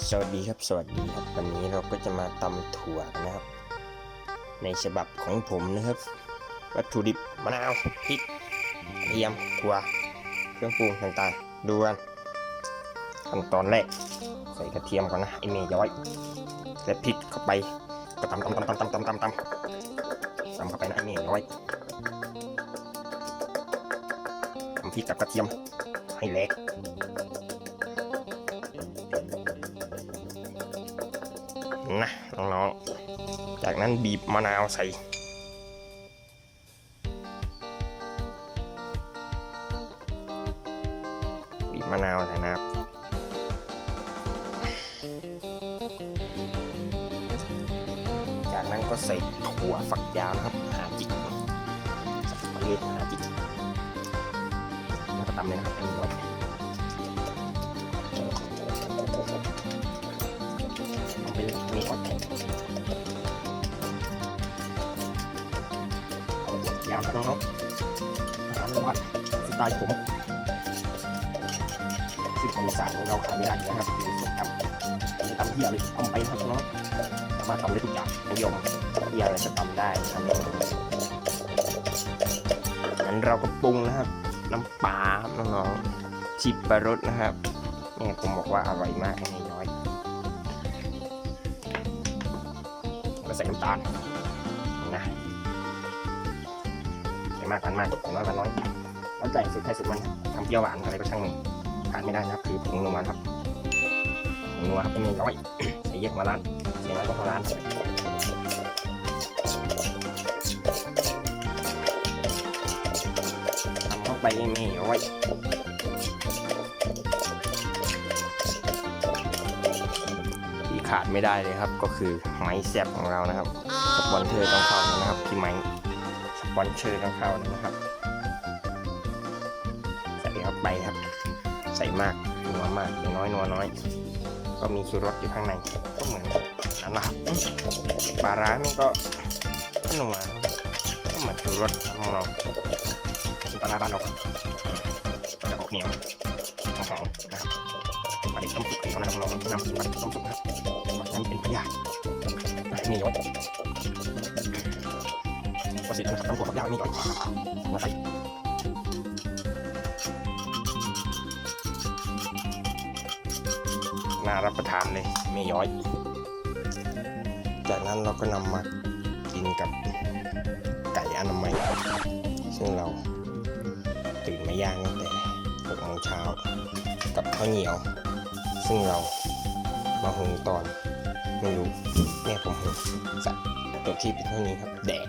สวัสดีครับสวัสดีครับ วันนี้เราก็จะมาตำถั่วกันนะครับ ในฉบับของผมนะครับ วัตถุดิบมะนาวพริกกระเทียมถั่วเครื่องปรุงต่างๆ ดูกันขั้นตอนแรกใส่กระเทียมก่อนนะไอเมย์ย้อยและพริกเข้าไปก็ตำตำตำตำตำตำตำตำตำเข้าไปนะไอเมย์ย้อยทำพริกกับกระเทียมให้เล็ก นะน้องๆ จากนั้นบีบมะนาวใส่ บีบมะนาวใส่นะครับจากนั้นก็ใส่ถั่วฝักยาวนะครับหาจิกสับปะรดหาจิกแล้วก็ตำเลยนะครับ เอาฝักยาวครับน้องๆอาหารวัดสไตล์ผมซึ่งของอีสานของเราขาดไม่ได้อยู่แล้วนะครับคือสดครับจะตำเหี้ยเลยเอาไปครับน้องๆสามารถทำได้ทุกอย่างนิยมที่อะไรจะทำได้ทำได้งั้นเราก็ปรุงนะครับ น้ำปลาน้องๆชิบปลารสนะครับเนี่ยผมบอกว่าอร่อยมากในย้อยก็ใส่น้ำตาล มากกันมากใส่น้อยกันน้อยแล้วใจสุดท้ายสุดมันทำเปรี้ยวหวานอะไรก็ช่างมันขาดไม่ได้นะครับคือผงนัวครับผงนัวครับเป็นน้อยใส่เยอะมาล้านเสียงอะไรก็พอร้านทำเข้าไปไม่เอาไว้ที่ขาดไม่ได้เลยครับก็คือไม้แซบของเรานะครับสปอนเซอร์ต้องเข้านะครับพี่ไม้ สปอนเซอร์ต้องเขานะครับ ใส่เข้าไปครับ ใส่มากนัวมากน้อยนัวน้อย ก็มีชูรสอยู่ข้างในก็เหมือนนั่นแหละปลาร้ามันก็นัวก็เหมือนชูรสของเราปลาร้าบ้านเราจะออกเหนียวหอมนะครับปลาดิบต้มสุกของเรานะครับเรานำปลาดิบต้มสุกนะครับมันเป็นพยาธินี่ยศ ก็เสร็จแล้วนะครับต้องกดกับย่างนี่ก่อนมาใส่น่ารับประทานเลยไม่ย้อย จากนั้นเราก็นำมากินกับไก่อนามัย ซึ่งเราตื่นมาย่างตั้งแต่หกโมงเช้ากับข้าวเหนียว ซึ่งเรามาหุงตอนไม่รู้แม่ผมหุงสัตว์ตัวที่เป็นเท่านี้ครับ แดด